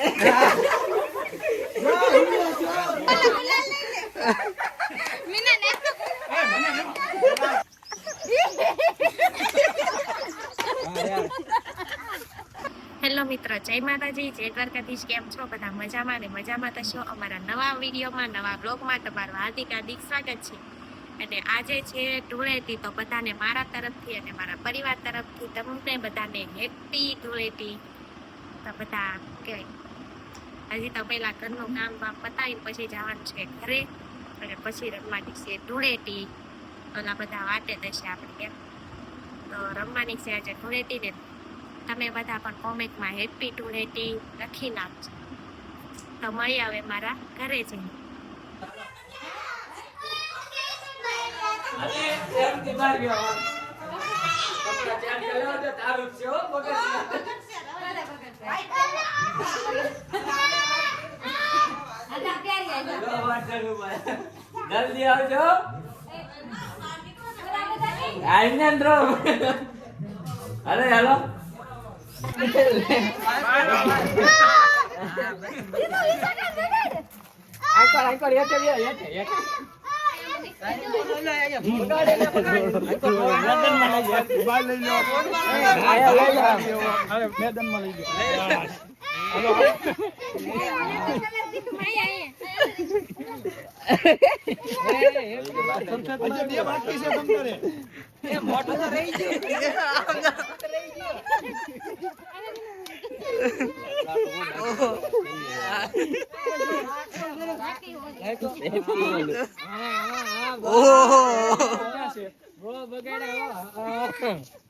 Hello મિત્રો, જય માતાજી, જય દ્વારકાધીશ, કેમ છો? બધા મજામાં ને મજામાં થશો અમારા નવા વિડીયોમાં, નવા બ્લોગમાં તમારું હાર્દિક હાર્દિક સ્વાગત છે. અને આજે છે ધૂળેટી, તો બધાને મારા તરફથી અને મારા પરિવાર તરફથી તમને બધાને હેપી ધૂળેટી. તો બધા કહેવાય હજી તો પહેલાં ઘરનું કામ બામ પતાવીને પછી જવાનું છે ઘરે. અને પછી રમવાની છે ધૂળેટી. ઓલા બધા વાટે થશે આપણે કેમ તો રમવાની છે આજે ધૂળેટી ને તમે બધા પણ કોમેન્ટમાં હેપી ધૂળેટી લખી નાખજો. તો મળી આવે મારા ઘરે જઈને. જલ્દી આવજો. આનંદ રો અરે હેલો. આંકર આંકર યે ચલી યે યે ફોટા એ માથો લે તો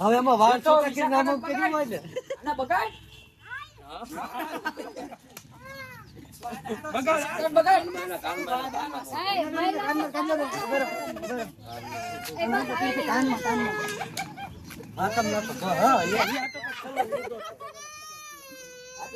હવે એમાં નાખવાનું હોય નામ સંધાઈ જા નાક બગાડ. બગાડ બગાડ. મુઈશ કર મુઈશ મુઈશ મુઈશ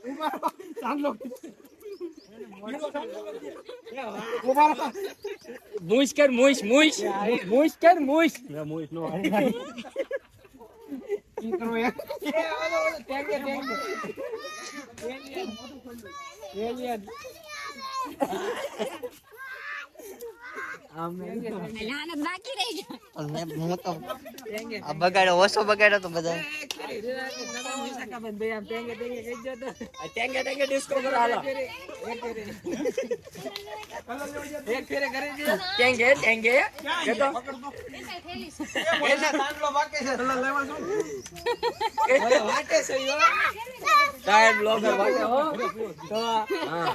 બગાડ્યો ઓછો બગાડ્યો તો બધા ટેંગે ટેંગે ડિસ્કો ટેંગે ટેંગે કે તો. કાય બ્લોગર વાગે હો. તો હા.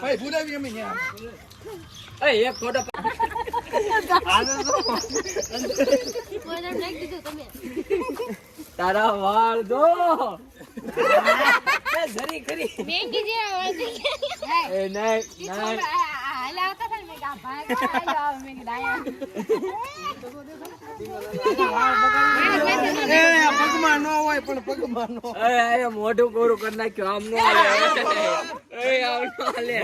કરે એ એક ફોટો તારા વાળ દો. એ જરી ખરી. મેંગી વળગી એ નહીં નહીં. હલાવતા હતા ને એ, એ, મોઢું કોરું કરી નાખ્યું આમ નો હાલે એ, આમ નો હાલે.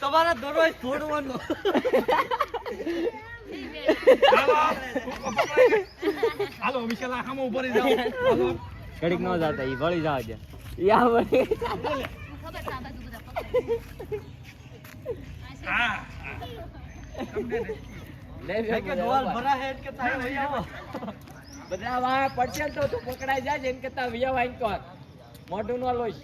તમારા દરરોજ છોડવાનો ઘડીક નો જાતા ઈ વળી જાવ છે યા વળી બધા બધા વાહ પડશે તો તું પકડાઈ જાય એમ કરતા વિયા વાઈન કર મોઢું નો લોઈશ.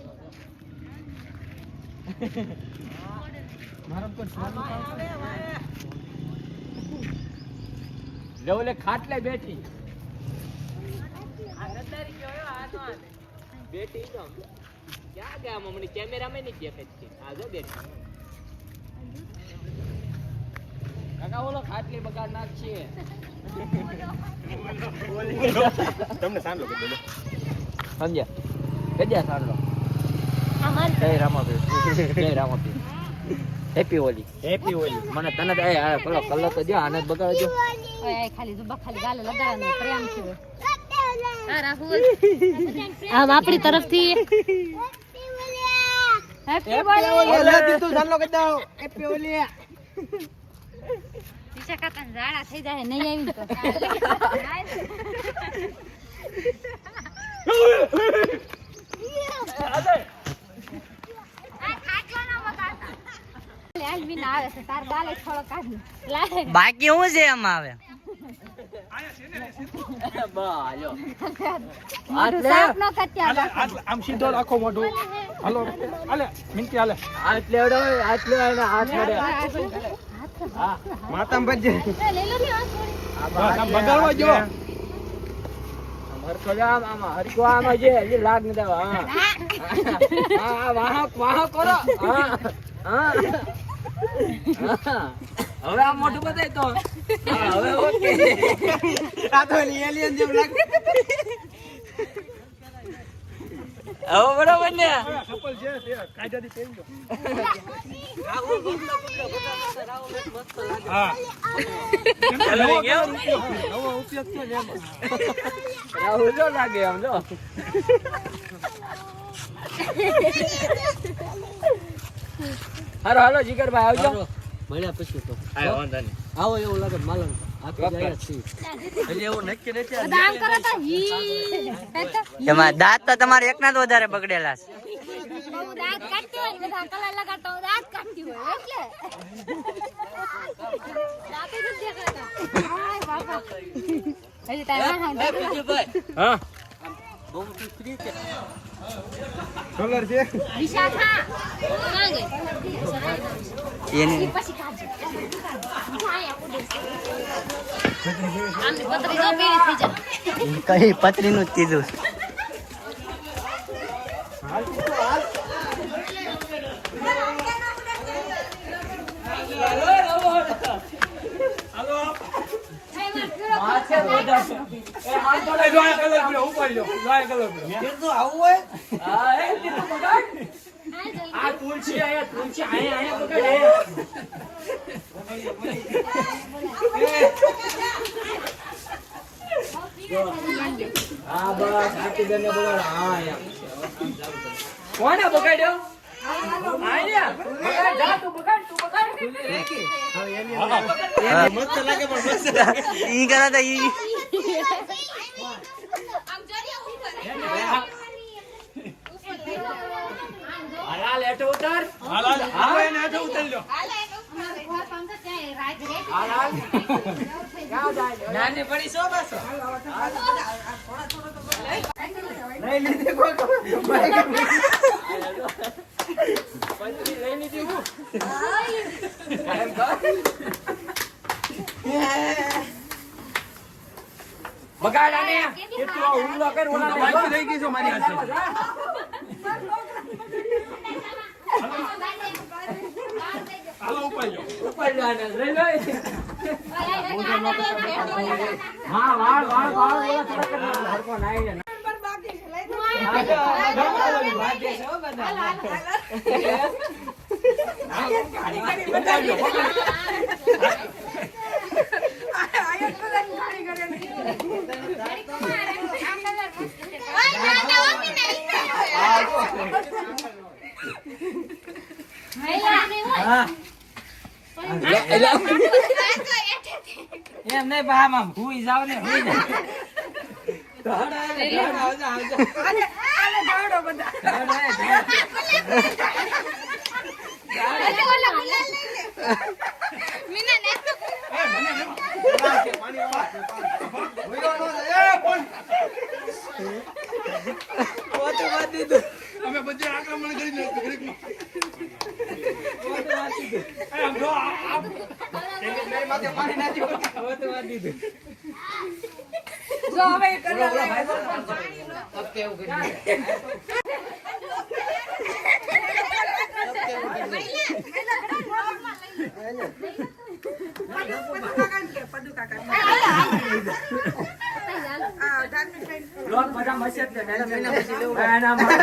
લે ઓલે ખાટલે બેઠી. બેઠી તો ક્યાં ગયા મમ્મી કેમેરામાં નહીં દેખાતી આ જો બેઠી કાકા ઓલો ખાટલી બગાડ નાખશે તમને સાંભળો કે બોલો. સમજ્યા? કજ્યા સાંડલો જય રામાપીર. જય રામાપીર. હેપી હોલી હેપી હોલી મને તને તો એ પેલો કલર તો જો આને બગાડજો. ખાલી જુબા ખાલી ગાલે લગાડવાનું પ્રેમ છે. આમ આપણી તરફથી હેપી દિશા કાકા ઝાડા થઈ જાય નહીં આવી તો. લાલ બી ના આવે છે તાર ગાલે થોડો કાઢ. લાલ બાકી શું છે એમાં આવે? કત્યા આમ સીધો રાખો મોઢું. હાલો હાલે મિનતી હાલે હાથ લેવડો હાથ લેવડો હાથ. લેવડો હા. બસ આમ બગાડવા જો. લાગ ન હા. હા હા વાહક વાહક કરો. હા હા. હા. હવે આ મોઢું બતાય તો. હવે ઓકે. આ તો એલિયન જેમ લાગે. હવે બરોબર ને? ચપ્પલ છે કાયદાથી પહેરી લો હા ચાલો, કેમ? નવો ઉપયોગ થયો ને રાહુલ જો લાગે આમ જો. હાલો હાલો જીગરભાઈ આવજો. મળ્યા પછી તો. આવો એવું લાગે એમાં દાંત તો તમારે એકના જ વધારે બગડેલા છે. કલર છે? દિશા થા ક્યાં પછી પતરી પતરીનું જ કીધું કોણે બગાડ્યો? ઈ કરે તો ઈ હાલ, હાલ, હેઠો ઉતાર. હાલ હાલ હાલો એને હેઠે ઉતારી લો હાલ, હાલ. ક્યાં જાય? નાની પડી છો બસ નહીં લીધી કોઈ પછી લઈ લીધી હું એમ કર. બગાડ આને. કેટલો હુમલો કર ઓલા ગઈ છો મારી હાથે. ઉપાય લો ઉપર જાને લઈ લો હા વાળ વાળ વાળ એવા થોડા કરી હરકો નાઈ જાય હા, જો, જો, બાકી છે હો બધા. બતાવજો પકડ. હા એમ નહીં બા આમ હુઈ જાવ ને હુઈ જાવ. ઢોળ આવે, ઢોળ આવજો, આવજો. ઢોળ આવે, ઢોળ. પોતું બાંધી દીધું. અમે બધે આક્રમણ કરી નાખ્યું ઘડીકમાં. પોતું બાંધી દીધું. એ આમ જો, આ- આ- પોતું બાંધી દીધું. લોક બધા મસ્ત જ છે. મેડમ, એના પછી લેવું. એના માટે.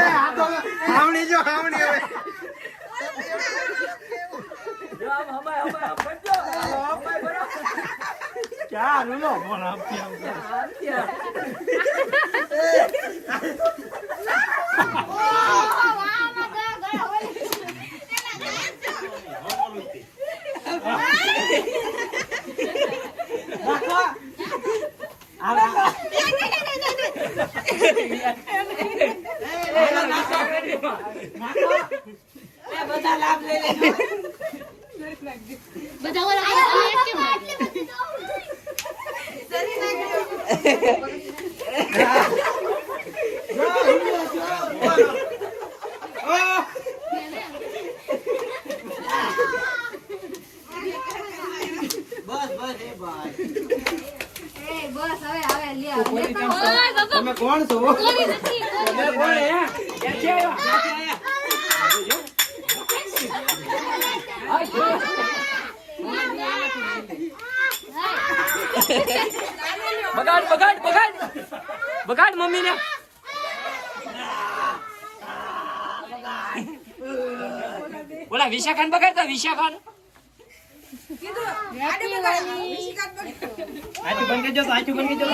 જો આમ હમાય, ક્યાં રૂલો ફોન આપતી આમ તો. આમ ત્યાં. નાખો. આમ, આમ. એલા નાખો પેટીમાં. નાખો. એ બધા લાભ લઈ લેજો. બધા ઓલા એ બસ હવે હવે લે તમે કોણ છો કોઈ નથી એ કોણ હે? ક્યાંથી આવ્યા? ક્યાંથી આવ્યા? બગાડ બગાડ બગાડ. બગાડ મમ્મીને. ઓલા વિશાખાન બગાડતા વિશાખાન? આચું બંધ કરજો આચું બંધ કરજો.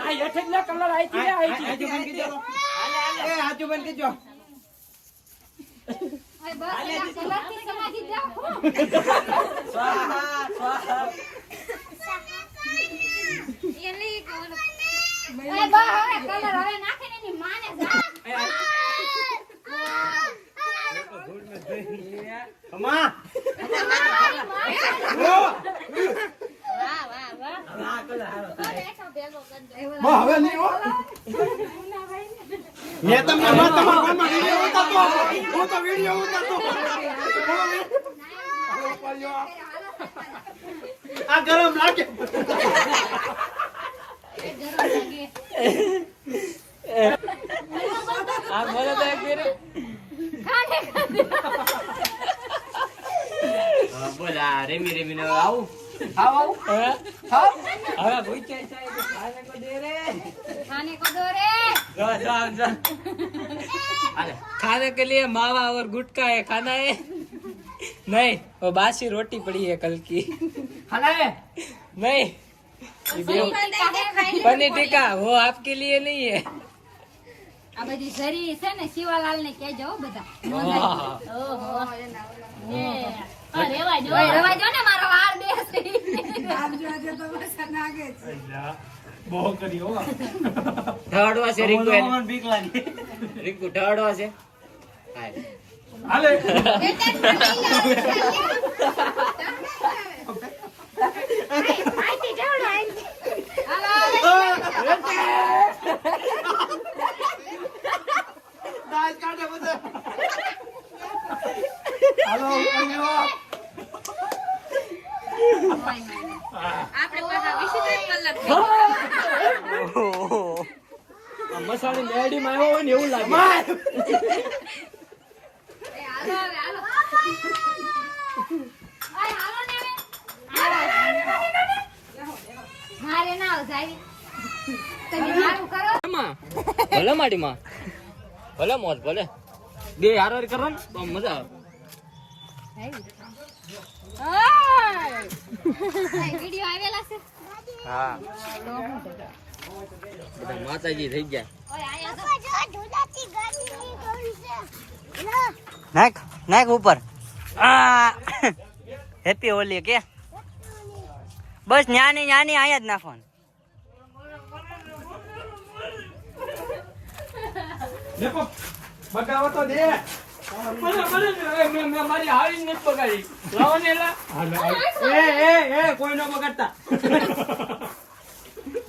આ હેઠે જ લે કલર આઈ બંધ કરજો. હવે બસ સ્વાહા સ્વાહા એ બા હવે કલર હવે નાખે ને એની માને જા અમા વાહ વાહ વાહ આ કલર હારો થાય બેઠો ભેગો કરી દો બા, હવે નહીં હો મેં તમને બા તમારા ઘરમાં વીડિયો ઉતારતો પર્યો હું નતો હાલો પર્યો આ ગરમ લાગે. એ ગરમ લાગે આ બોલો તો એક ફેર. ખાને ખાને. બોલા રેમી રેમી નો આવું? આવ આવ? હવે? કોઈ કે ખાને કો દે રે. ખાને કો દો રે. જા જા જા. खाने के लिए मावा और गुटखा है खाना है नहीं वो बासी रोटी पड़ी है कल की खाना है नहीं पनीर टिक्का वो आपके लिए नहीं है આ બધી ઝરી છે ને શિવાલાલ ને કહેજો હો બધા वाह। ઓહો એ આ રેવા જો રેવા જો ને મારો હાર બેસે બહુ કરી હો. ઢાળવા છે રીંકુ એને. રીંકુ ઢાળવા છે. હાય. હાલે. બધા હાલો ઉપર લેવો આપણે બધા વિચિત્ર કલાક મસ્ત વસાડી મેડીમાં આવ્યો હોય ને એવું લાગે. મારે ના આવ જાય તમે મારું કરો. માં ભલે માડીમાં ભલે મોજ ભલે. બે હાર હાર કરો ને તો મજા આવે. હા. બધા માતાજી થઈ ગયા. ઓય આયા તો. નાખ નાખ ઉપર. આ હેપી હોલી કે? બસ ન્યાની ન્યાની અહીંયા જ નાખવાનું ફોન બગાવો તો દે. મારી હારી નથી પગાડી. લાવો ને. એ એ એ કોઈ ન બગાડતા.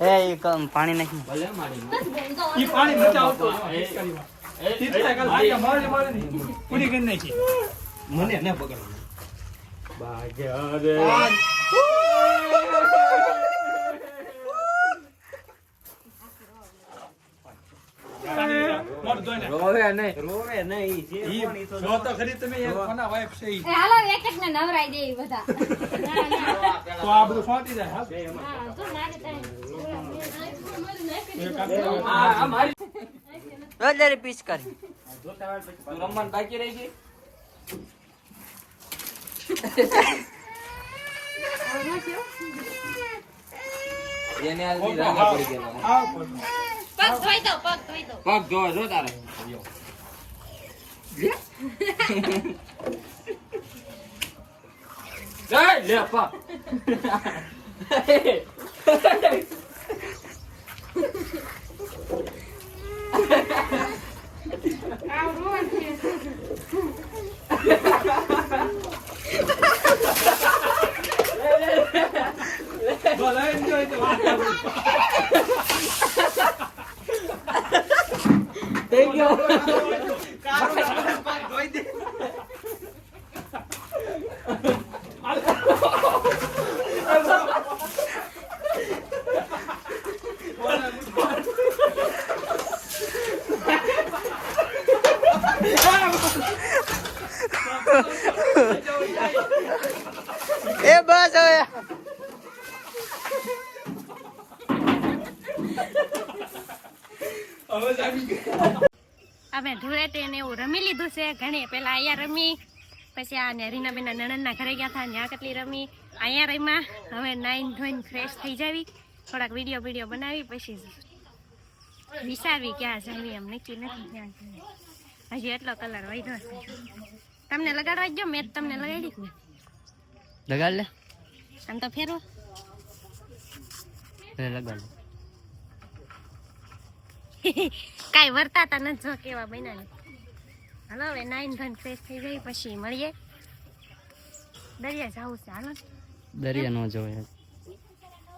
એ કમ પાણી નાખી. ભલે ઈ પાણી. પૂરી કરી નાખી. મને ને બગાડવાનું. બાજા રે મોઢું ધોઈને. રોવે નહીં ઈ જો તો ખરી તમે યાર કોના wife છે ઈ. હાલો એક એક ને નવરાઈ દે ઈ બધા ના, ના. તો આ બધું ફાટી જાય હા. હા, જો નાને તારે. એક કામ કરો. આ આ મારી વધારે પીસ કરી રમવાનું બાકી રહી ગઈ એને આ લીધે પડી ગયેલા. પગ ધોઈ દો પગ ધોઈ દો પગ ધોવા જો તારે. જય લે ભલે enjoy તો વાત no, no, no. લીધું છે ઘણી પેલા અહીંયા રમી પછી આ ને રીનાબેનના નણંદના ઘરે ગયા હતા ત્યાં કેટલી રમી. અહીંયા રમ્યા હવે નાઈન ધોઈને ફ્રેશ થઈ જાવી. થોડાક વીડિયો વીડિયો બનાવી પછી વિચારવી ક્યાં જાવી એમ નક્કી નથી ક્યાં હજી એટલો કલર વધ્યો છે. તમને લગાડવા જ મેં તમને લગાડી લગાડ લે. આમ તો ફેરવો. લે લગાડ લે. વર્તાતા નથી જો કેવા બન્યા હાલો હવે નાઈન ધોઈને ફ્રેશ થઈ જાય પછી મળીએ. દરિયા જવું છે હાલો. દરિયા ન જવાય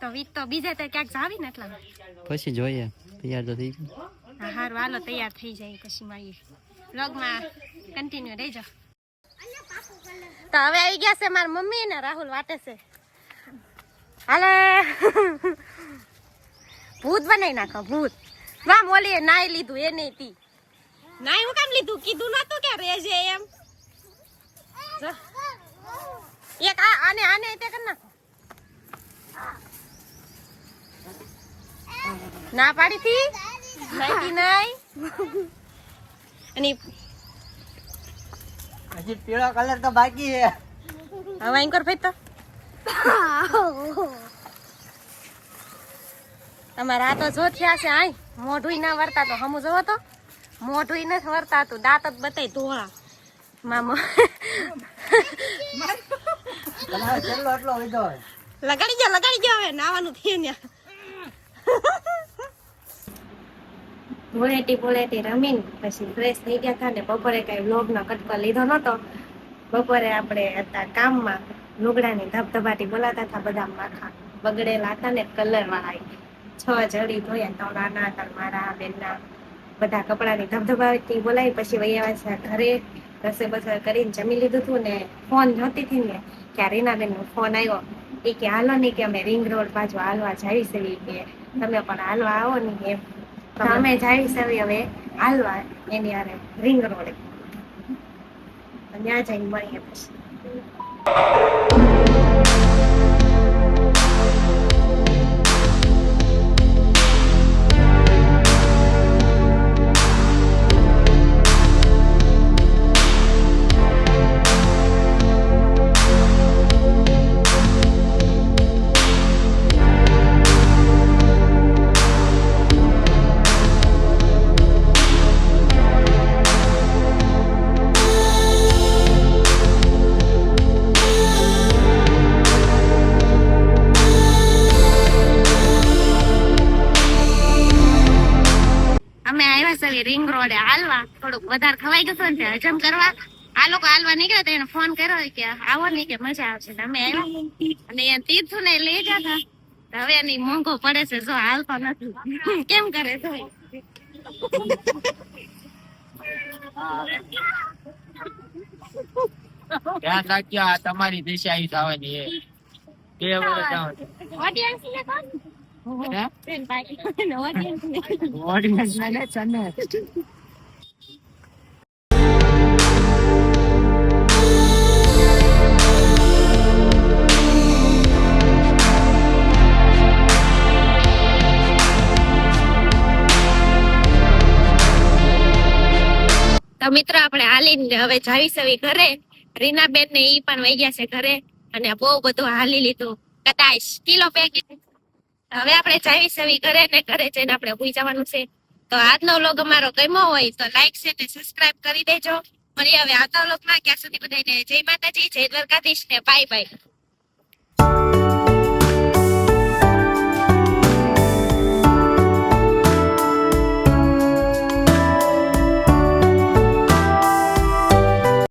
તો વીજ તો બીજે તો ક્યાંક જાવી ને એટલા? પછી જોઈએ તૈયાર તો થઈ ગયું હારું હાલો તૈયાર થઈ જાય પછી મળીએ. વ્લોગમાં કન્ટિન્યુ રહેજો. તો હવે આવી ગયા છે મારા મમ્મી ને રાહુલ વાટે છે. હાલે. ભૂત બનાવી નાખો ભૂત. વાહ મોલીએ નાઈ લીધું એ નહીં તી. નાઈ હું કામ લીધું? કીધું નતું કે રેજે એમ. એક આ આને આને તે કર નાખો. ના પાડી થી? નાઈટી નહીં. અને હજી પીળો કલર તો બાકી છે. હવે એમ કર ભાઈ તો. તમારા આ તો જો થયા છે આય. મોઢું ના વર્તા તો હમું જોવો તો. મોઢું નથી વર્તાતું દાંત જ બતાય ધોળા મામો. લગાડી જાઓ લગાડી જાઓ હવે નાવાનું થયું ને. ધૂળેટી ભૂળેટી રમીને પછી ફ્રેશ થઈ ગયા હતા ને બપોરે કઈ વ્લોગ નો કટકો લીધો નતો બપોરે આપણે હતા કામમાં લુગડાની ધબધબાટી બોલાતા હતા બધા માખા. બગડેલા હતા ને કલર વાળા છ જડી ધોયા તો આના હતા મારા બેનના. બધા કપડાની ધબધબાટી બોલાવી પછી વૈયા છે ઘરે. રસોઈ બસોઈ કરીને જમી લીધું હતું ને ફોન જોતી હતી ને કે રીનાબેન નો ફોન આવ્યો. એ કે, હાલો ને કે અમે રિંગ રોડ બાજુ હાલવા જાવી છે. કે, તમે પણ હાલવા આવો ને એમ. તો અમે જાવી સવી હવે હાલવા એની આરે રિંગ રોડ. ત્યાં જઈને મળીએ પછી. અમે રિંગ રોડે હાલવા. થોડુંક વધારે ખવાઈ ગયું ને હજમ કરવા. આ લોકો હાલવા નીકળ્યા તો એને ફોન કર્યો કે આવો ને કે મજા આવશે. તમે આવ્યા. અને એ તીર્થુ ને લઈ જતા તો હવે એની મોંઘો પડે છે જો હાલતો નથી. કેમ કરે છે? ધ્યાન રાખજો આ તમારી દિશા આવી થવાની એ ઓડિયન્સ ને કોણ ઓડિયન્સ ને. તો મિત્રો આપણે હાલીને હવે જાવી સવી ઘરે. રીનાબેન ને ઈ પણ વહી ગયા છે ઘરે. અને બહુ બધું હાલી લીધું. કદાચ કિલો પેકેટ હવે આપણે ચાવી સવી ઘરે ને ઘરે જઈને આપણે ઉઈ જવાનું છે. તો આજનો વ્લોગ અમારો ગમ્યો હોય તો લાઈક છે ને સબસ્ક્રાઇબ કરી દેજો. મળીએ હવે આવતા વ્લોગમાં ક્યાં સુધી બધાને જય માતાજી, જય દ્વારકાધીશ ને બાય બાય